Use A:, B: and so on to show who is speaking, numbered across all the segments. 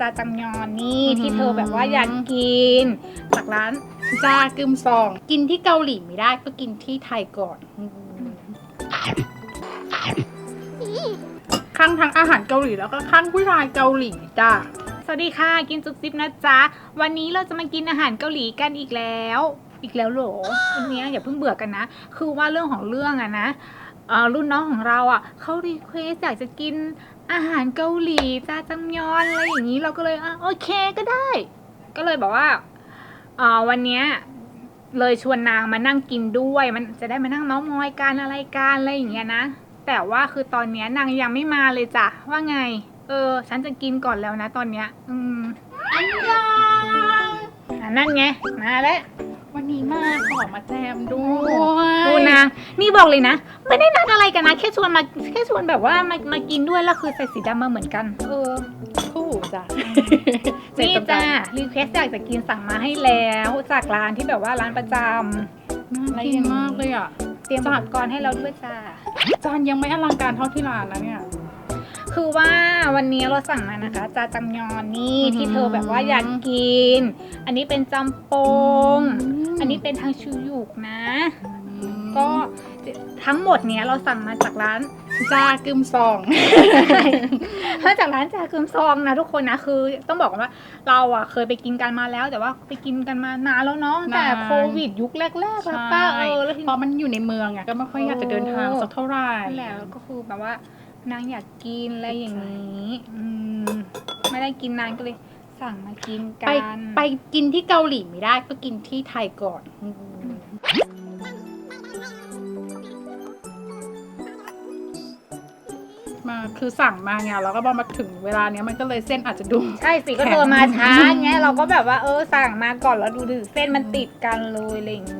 A: จาจังยอนนี่
B: อืม
A: ที่เธอแบบว่าอยากกิน จากร้าน
B: จากึมซอง กินที่เกาหลีไม่ได้ก็กินที่ไทยก่อนข้างทั้งอาหารเกาหลีแล้วก็ข้างผู้ชายเกาหลีจ้า
A: สวัสดีค่ะกินซุปซิปนะจ๊ะ วันนี้เราจะมากินอาหารเกาหลีกันอีกแล้ว อีกแล้วเหรอวันนี้อย่าเพิ่งเบื่อกันนะ คือว่าเรื่องของเรื่องอะนะ เอ่อรุ่นน้องของเราอะเขารีเควสอยากจะกิน อาหารเกาหลีจาจังยอนอะไรอย่างนี้เราก็เลยอะโอเคก็ได้ ก็เลยบอกว่าเอ่อวันเนี้ยเลยชวนนางมานั่งกินด้วย มันจะได้มานั่งเมาส์มอยกันอะไรกันอะไรอย่างเงี้ยนะ แต่ว่าคือตอนเนี้ยนางยังไม่มาเลยจ้ะว่าไง เออ ฉันจะกินก่อนแล้วนะตอนเนี้ย อืม
B: อันยอง
A: อะนั่นไงมาแล้ว
B: วันนี้มาขอมาแจมด้วย
A: ดูนางนี่บอกเลยนะ ไม่ได้นัดอะไรกันนะ แค่ชวนมาแค่ชวนแบบว่ามามากินด้วยแล้วคือใส่สีดำมาเหมือนกัน เออ
B: คู่จ้ะ
A: นี่จ้ารีเควสอยากจะกินสั่งมาให้แล้วจากร้านที่แบบว่าร้านประจำ
B: น่ากินมากเลยอะ
A: เตรียมอุปกรณ์ให้เราด้วยจ้า
B: จานยังไม่อลังการเท่าที่ร้านนะเนี่ย
A: คือว่าวันนี้เราสั่งมานะคะจาจังยอนนี่
B: อือหือ
A: ที่เธอแบบว่าอยากกิน อันนี้เป็นจำปง อันนี้เป็นทางชูยุกนะ ก็ทั้งหมดเนี้ยเราสั่งมาจากร้าน
B: จากึมซอง
A: มาจากร้านจากึมซองนะทุกคนนะคือต้องบอกก่อนว่าเราอะเคยไปกินกันมาแล้ว แต่ว่าไปกินกันมานานแล้วเนาะแต่
B: นาน
A: โควิดยุคแรกๆแล้ว
B: ใช่
A: ป้าเออแล้วที
B: เพราะมันอยู่ในเมืองไงก็ไม่ค่อยอยากจะเดินทางสักเท่าไหร่
A: นั่นแหละก็คือแบบว่า นางอยากกินอะไรอย่างนี้ อืม ไม่ได้กินนานก็เลย สั่งมากิน
B: ไป
A: กัน
B: ไปกินที่เกาหลีไม่ได้ก็กินที่ไทยก่อนมาคือสั่งมาไงแล้วก็พอมาถึงเวลาเนี้ยมันก็เลยเส้นอาจจะดู
A: ใช่สิก็เธอมาช้าไงเราก็แบบว่าเออสั่งมาก่อนแล้วดูดิเส้นมันติดกันเลยอะไรอย่างนี้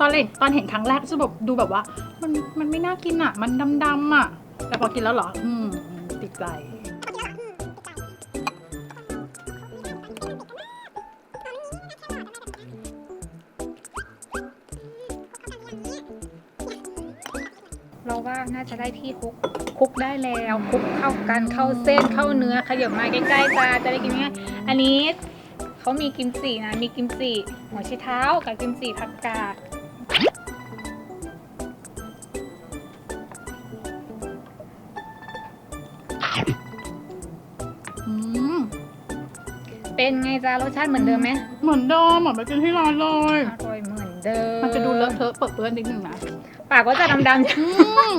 B: ตอนเห็นตอนเห็นครั้งแรกจะแบบดูแบบว่า มันมันไม่น่ากินอะ มันดำๆอะ แต่พอกินแล้วเหรอ อืมติดใจ
A: เราว่าน่าจะได้ที่คลุกคลุกได้แล้วคลุกเข้ากันเข้าเส้นเข้าเนื้อขยับมาใกล้ๆจ้าจะได้กินง่ายอันนี้เขามีกิมจินะมีกิมจิหัวไชเท้ากับกิมจิผักกาด เป็นไงจ้ารสชาติเหมือนเดิมไหม
B: เหมือนเดิมเหมือนไปกินที่ร้านเลย
A: อร่อยเหมือนเดิม
B: มันจะดูเลอะเทอะเปื้อนเปื้อนนิดนึงนะ
A: ปากก็จะดำๆ
B: อืม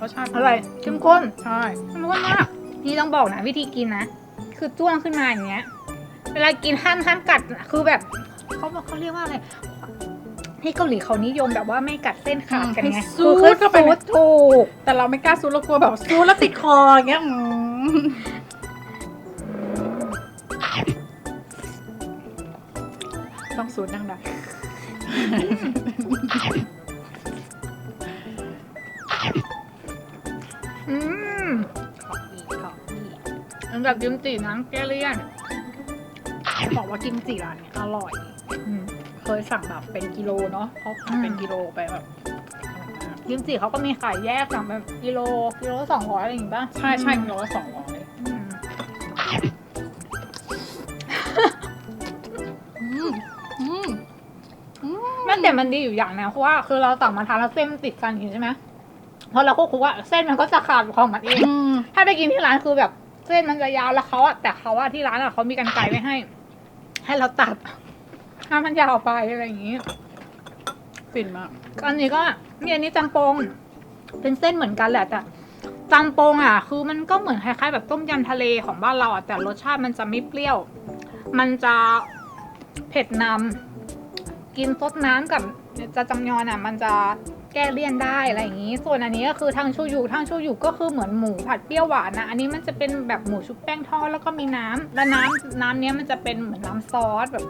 B: รสชาติ
A: อร่อยเข้มข้น
B: ใช่
A: เข้มข้นมากนี่ต้องบอกนะวิธีกินนะ คือจ้วงขึ้นมาอย่างเงี้ย เวลากินห้ามห้ามกัดคือแบบเขาบอกเขาเรียกว่าอะไร ที่เกาหลีเขานิยมแบบว่าไม่กัดเส้นขาดกันไง
B: ให้ซูด
A: คือ
B: เข้าไป
A: ซูดถูก
B: แต่เราไม่กล้าซูดเรากลัวแบบซูดแล้วติดคออย่างเงี้ยอืมต้องซูดดัง
A: อืม
B: ๆขออีกขออีก
A: อันแบบกิมจิน้ำแก้เลี่ยน
B: บอกว่ากิมจิร้านเนี้ยอร่อย
A: อืม
B: เคยสั่งแบบเป็นกิโลเนาะเขาขายเป็นกิโลไปแบบอร่อยมาก
A: กิมจิเขาก็มีขายแยกสั่งแบบกิโลกิโลละสองร้อยอะไรอย่างงี้ป่ะ
B: ใช่ใช่กิโลละสองร้อย
A: อืม
B: อืมอืมอืม
A: แม่แต่มันดีอยู่อย่างนะเพราะว่าคือเราสั่งมาทานแล้วเส้นมันติดกันอย่างนี้ใช่ไหมพอเราควบคุมว่าเส้นมันก็จะขาดของมันเอง
B: อืม
A: ถ้าไปกินที่ร้านคือแบบ เส้นมันจะยาวแล้วเขาอะแต่เขาอะที่ร้านอะเขามีกันไกรไว้ให้ ให้เราตัด ถ้ามันยาวไปอะไรอย่างนี้
B: ฟินมาก
A: อันนี้ก็มีอันนี้จำปง เป็นเส้นเหมือนกันแหละแต่จำปงอะ คือมันก็เหมือนคล้ายๆ แบบต้มยำทะเลของบ้านเราอะแต่รสชาติมันจะไม่เปรี้ยว มันจะเผ็ดนำกินซดน้ำกับจะจำยอนอะ มันจะแก้เลี่ยนได้อะไรอย่างนี้ ส่วนอันนี้ก็คือทางชูยูทางชูยูก็คือเหมือนหมูผัดเปรี้ยวหวานนะ อันนี้มันจะเป็นแบบหมูชุบแป้งทอดแล้วก็มีน้ำแล้วน้ำน้ำเนี้ยมันจะเป็นเหมือนน้ำซอสแบบ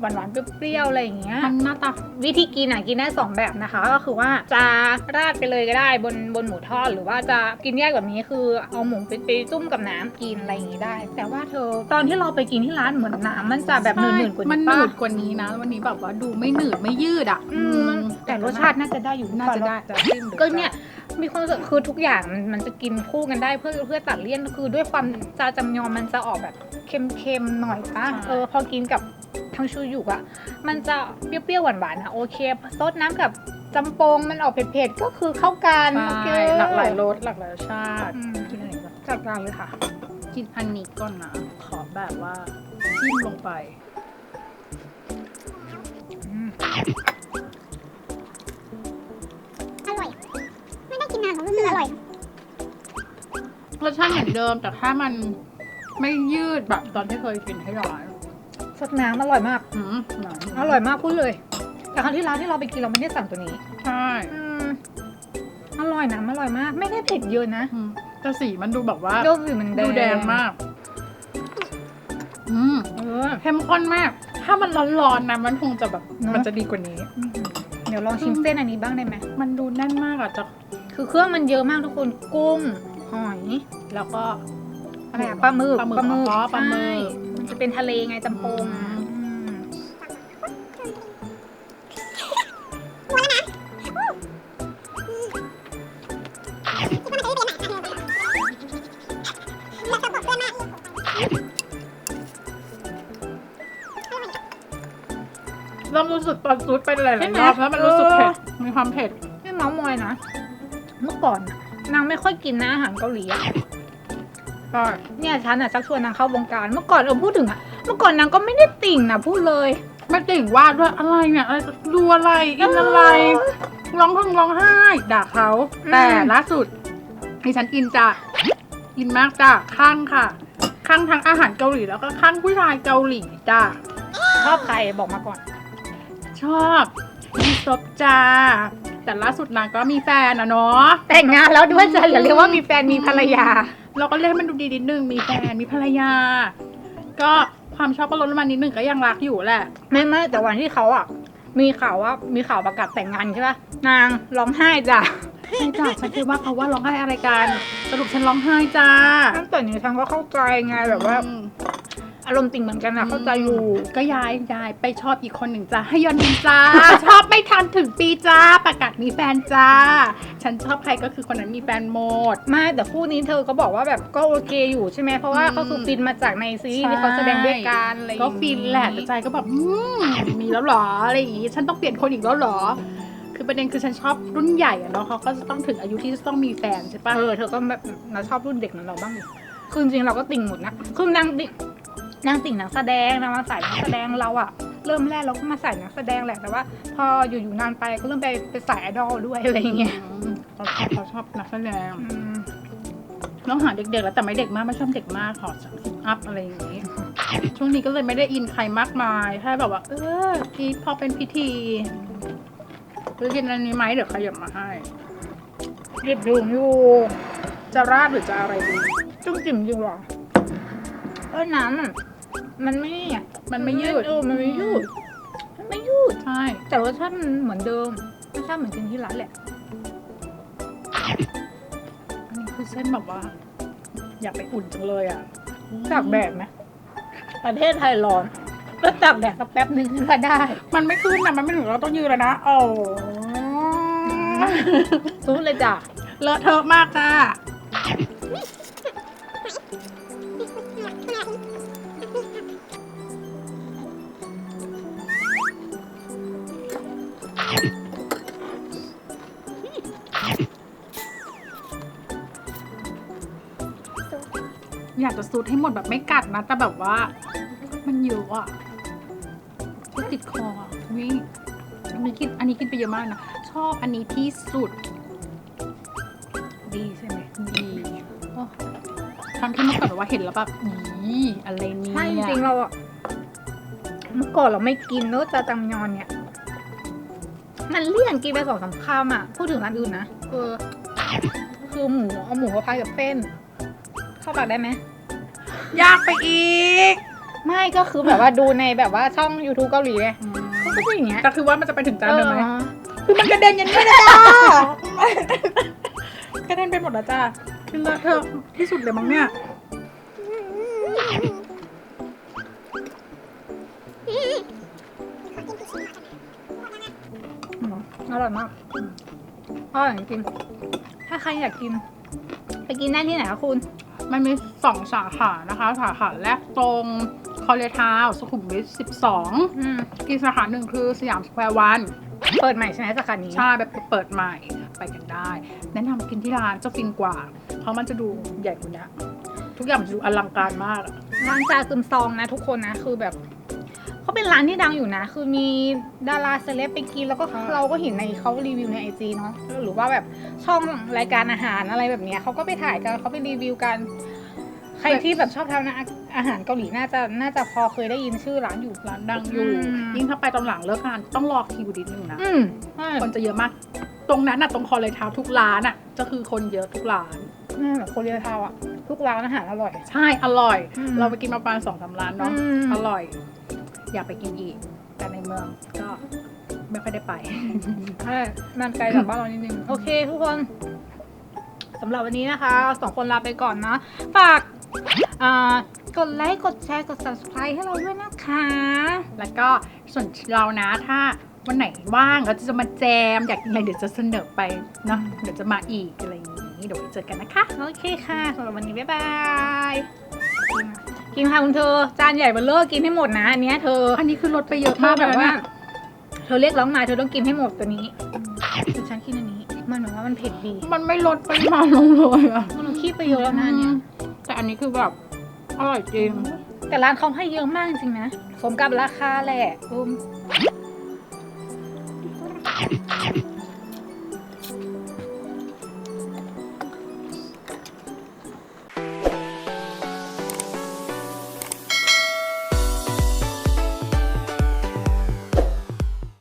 A: หวานๆเปรี้ยวๆอะไรอย่างเงี้ย
B: มันหน้าตา
A: วิธีกินอะกินได้สองแบบนะคะ ก็คือว่าจะราดไปเลยก็ได้บนบนหมูทอด หรือว่าจะกินแยกแบบนี้คือเอาหมูไปไปจุ่มกับน้ำกินอะไรอย่างงี้ได้ แต่ว่าเธอตอนที่เราไปกินที่ร้านเหมือนน้ำมันจะแบบหนืดๆกว่า
B: มัน
A: นี้
B: หนื
A: ป่ะ
B: ดกว่านี้นะ วันนี้แบบว่าดูไม่หนืดไม่ยืดอะ
A: อืมแต่รสชาติน่าจะได้อยู่
B: น่าจะได้จะจิ้มหรือ
A: ก็เนี่ย มีความรู้สึกคือทุกอย่างมันมันจะกินคู่กันได้เพื่อเพื่อตัดเลี่ยนคือด้วยความจาจำยอมมันจะออกแบบเค็มๆหน่อยป่ะเออพอกินกับทั้งชูยุกอะมันจะเปรี้ยวๆหวานๆนะโอเคซดน้ำกับจำปงมันออกเผ็ดๆก็คือเข้ากัน
B: ใช่
A: โอเค
B: หลากหลายรสหลากหลายรสชาติ
A: อืม
B: กินอะไรบ้าง
A: จัดการเลยค่ะ
B: กินอันนี้ก่อนนะ ขอแบบว่าจิ้มลงไป
A: อืม
C: ไม่ได้กินนานของรู้สึกอร่อย
B: รสชาติเหมือนเดิม แต่ถ้ามันไม่ยืดแบบตอนที่เคยกินให้ร้าน
A: ซดน้ำอร่อยมาก
B: อืมหนัง
A: อร่อยมากพูดเลย แต่ครั้งที่ร้านที่เราไปกินเราไม่ได้สั่งตัวนี้
B: ใช่
A: อืมอร่อยนะอร่อยมาก ไม่ได้เผ็ดเยอะนะ
B: อืมแต่สีมันดูแบบว่า
A: ดูสิมันแดง
B: ดูแดงมาก อืม
A: เออ
B: เข้มข้นมาก ถ้ามันร้อนๆนะมันคงจะแบบ
A: เนอะ
B: มันจะดีกว่านี้
A: อืมเดี๋ยวลองชิมเส้นอันนี้บ้างได้ไหม
B: มันดูแน่นมากอะจะ
A: คือเครื่องมันเยอะมากทุกคนกุ้งหอย
B: แล้วก็
A: อะไรอะปลาหมึก
B: ปลาหมึกอ๋อปลาหมึ
A: ใช่
B: ก
A: มันจะเป็นทะเลไงจำปงอะ
B: อืม
A: อืม
B: เริ่มรู้สึกตอนซูดไปหลายๆรอบแล้วมันรู้สึกเผ็ดมีความเผ็ด
A: ไม่เมาส์มอยนะ เมื่อก่อนน่ะนางไม่ค่อยกินนะอาหารเกาหลีอะ
B: ใช่
A: เนี่ยฉันอะชักชวนนางเข้าวงการ เมื่อก่อนเออพูดถึงอะเมื่อก่อนนางก็ไม่ได้ติ่งนะพูดเลย
B: ไม่ติ่งว่าด้วยอะไรเนี่ยอะไรดูอะไรอินอะไรร้องพึ่งร้องไห้ด่าเขา
A: อืม
B: แต่ล่าสุดดิฉันอินจ้ะอินมากจ้ะข้างค่ะ ข้างทั้งอาหารเกาหลีแล้วก็ข้างผู้ชายเกาหลีจ้ะ
A: ชอบใครบอกมาก่อน
B: ชอบมีซบจ้า แต่ล่าสุดนางก็มีแฟนอะเนาะ
A: แต่งงานแล้วด้วยจ้ะอย่าเรียกว่ามีแฟนมีภรรยา
B: เราก็เรียกให้มันดูดีนิดนึงมีแฟนมีภรรยา ก็ความชอบก็ลดลงมานิดนึงก็ยังรักอยู่แหละ
A: ไม่ไม่แต่วันที่เขาอะ มีข่าวว่ามีข่าวประกาศแต่งงานใช่ปะนางร้องไห้จ้ะ
B: ใช่จ้ะฉันคิดว่าเขาว่าร้องไห้อะไรกันสรุปฉันร้องไห้จ้า
A: ตั้งแต่นี้ฉันก็เข้าใจไงแบบว่า
B: อืม
A: อารมณ์ติ่งเหมือนกันอะเข้าใจอยู่
B: ก็ย้ายย้ายไปชอบอีกคนหนึ่งจ้าให้ยอนดินจ้า ชอบไม่ ทันถึงปีจ้าประกาศมีแฟนจ้า ฉันชอบใครก็คือคนนั้นมีแฟนหมด
A: ไม่แต่คู่นี้เธอก็บอกว่าแบบก็โอเคอยู่ใช่ไหมเพราะว่า
B: อืม
A: ก็คือฟินมาจากในซีรีส์ที่เขาแสดงด้วยกันอะไรอย่าง
B: ก็
A: งี้
B: ฟินแหละแต่ใจก็แบบอืมมีแล้วเหรออะไรอย่างงี้ฉันต้องเปลี่ยนคนอีกแล้วเหรอ คือประเด็นคือฉันชอบรุ่นใหญ่อะเนาะเขาก็จะต้องถึงอายุที่จะต้องมีแฟนใช่ปะ
A: เออเธอก็แบบเราชอบรุ่นเด็กเหมือนเราบ้างดิคือจริงๆเราก็ติ่งหมดนะคือนางติ่งนางติ่งนักแสดงนางมาสายนักแสดงเราอะ เริ่มแรกเราก็มาสายนักแสดงแหละแต่ว่า พออยู่ๆนานไปก็เริ่มไปไปสายไอดอลด้วยอะไรอย่างเงี้ย
B: อืมเขาชอบเขาชอบนักแสดง
A: อืม
B: น้องหาเด็กๆแล้วแต่ไม่เด็กมากไม่ชอบเด็กมากขอสามสิบอัพอะไรอย่างนี้ ช่วงนี้ก็เลยไม่ได้อินใครมากมายแค่แบบว่า เออทีพอเป็นพิธีจะกินอันนี้ไหมเดี๋ยวขยับมาให้
A: หยิบอยู่อยู่
B: จะราดหรือจะอะไรดี
A: จุ้มจิ๋มจริงเหรอเออน้ำอะ มันไม่
B: มันไม่ยืด
A: เออมันไม่ยืด มันไม่ยืด
B: ใช่
A: แต่รสชาติมันเหมือนเดิมรสชาติเหมือนกินที่ร้านแหละ
B: อันนี้คือเส้นแบบว่า อยากไปอุ่นจังเลยอะ
A: ตากแดดไหมประเทศไทยร้อนก็ตากแดดสักแป๊บนึงก็ได้
B: มันไม่ขึ้นนะมันไม่ถึงเราต้องยืนแล้วนะโอ้
A: สู้เลยจ้ะ
B: เลอะเทอะมากจ้า อยากจะสูดให้หมดแบบไม่กัดนะ แต่แบบว่า มันเยอะอะจะติดคออะวิอันนี้กินอันนี้กินไปเยอะมากนะ ชอบอันนี้ที่สุด
A: ดีใช่ไหม
B: ดีโอ้ทั้งที่เมื่อก่อนว่าเห็นแล้วแบบอีอะไรเนี่ย
A: ใช่จริงเราอะเมื่อก่อนเราไม่กินเนอะจาจังยอนเนี่ย มันเลี่ยนกินไปสองสามคำอะพูดถึงร้านอื่นนะเออคือหมูเอาหมูมาพายกับเส้น เข้าปากได้ไหม
B: ยากไปอีก
A: ไม่ก็คือแบบว่าดูในแบบว่าช่อง YouTube เกาหลีไงเขาก็จะอย่างเงี้ย
B: แต่คือว่ามันจะไปถึงจานเดิมไหม
A: ออ
B: คือมันกระเด็นอยันนี้เลยจ้ากระเด็นไปหมดแล้วจ้าคือเลอะเทอะที่สุดเลยมั้งเนี่ย
A: ร่อยมากอร่อยจริงๆถ้าใครอยากกิน ไปกินได้ที่ไหนคะคุณ
B: มันมีสองสาขานะคะ สาขาแรกตรงคอเลทาวสุขุมวิท12
A: อืม
B: อีกสาขาหนึ่งคือสยามสแควร์วัน
A: เปิดใหม่ใช่ไหมสาขานี้
B: ใช่แบบเปิดใหม่ไปกันได้ แนะนำกินที่ร้านจะฟินกว่า เพราะมันจะดูใหญ่กว่านี้ทุกอย่างมันจะดูอลังการมากอะ
A: ร้านจาซึมซองนะทุกคนนะ คือแบบ เขาเป็นร้านที่ดังอยู่นะ คือมีดาราเซเลบไปกินแล้วก็เราก็เห็นในเขารีวิวในไอจีเนาะหรือว่าแบบช่องรายการอาหารอะไรแบบเนี้ยเขาก็ไปถ่ายกันเขาไปรีวิวกัน ใครที่แบบชอบทานอาหารเกาหลีน่าจะน่าจะพอเคยได้ยินชื่อร้านอยู่
B: ร้านดังอยู่
A: อืม
B: ยิ่งถ้าไปตอนหลังเลิกงานต้องรอคิวนิดนึงนะ
A: อืมใช่
B: คนจะเยอะมาก ตรงนั้นน่ะตรงคอเลทาวทุกร้านอะจะคือคนเยอะทุกร้าน
A: อืมแบบโคเรียทาวน์อะทุกร้านอาหารอร่อย
B: ใช่อร่อย
A: อืม
B: เราไปกินมาประมาณสองสามร้านเนาะ
A: อืม
B: อร่อย อยากไปกินอีก แต่ในเมืองก็ไม่ค่อยได้ไป
A: ใช่มันไกลจากบ้านเรานิดนึง โอเคทุกคนสำหรับวันนี้นะคะเราสองคนลาไปก่อนนะฝากอ่ากดไลค์ กดแชร์ กด subscribe ให้เราด้วยนะคะ
B: แล้วก็ส่วนเรานะถ้าวันไหนว่างเราจะมาแจม อยากกินอะไรเดี๋ยวจะเสนอไปเนาะเดี๋ยวจะมาอีกอะไรอย่างนี้เดี๋ยวไปเจอกันนะคะ
A: โอเคค่ะสำหรับวันนี้ บ๊ายบาย กินค่ะคุณเธอ จานใหญ่เบอร์เลอร์กินให้หมดนะอันเนี้ยเธอ
B: อันนี้คือลดไปเยอะ
A: เธ
B: มา
A: อก
B: เล
A: แบ
B: ย
A: บ
B: นะ
A: ว่า
B: เนี่ย
A: เธอเรียกร้องมาเธอต้องกินให้หมดตัวนี้แต่ฉันกินอันนี้ มันเหมือนว่ามันเผ็ดดี
B: มันไม่ลดปริมาณลงเลยอะ
A: มันขี้ไปเยอะแล้วนะอันเนี่ย
B: แต่อันนี้คือแบบอร่อยจริง
A: แต่ร้านเขาให้เยอะมากจริงๆนะ สมกับราคาแหละอืม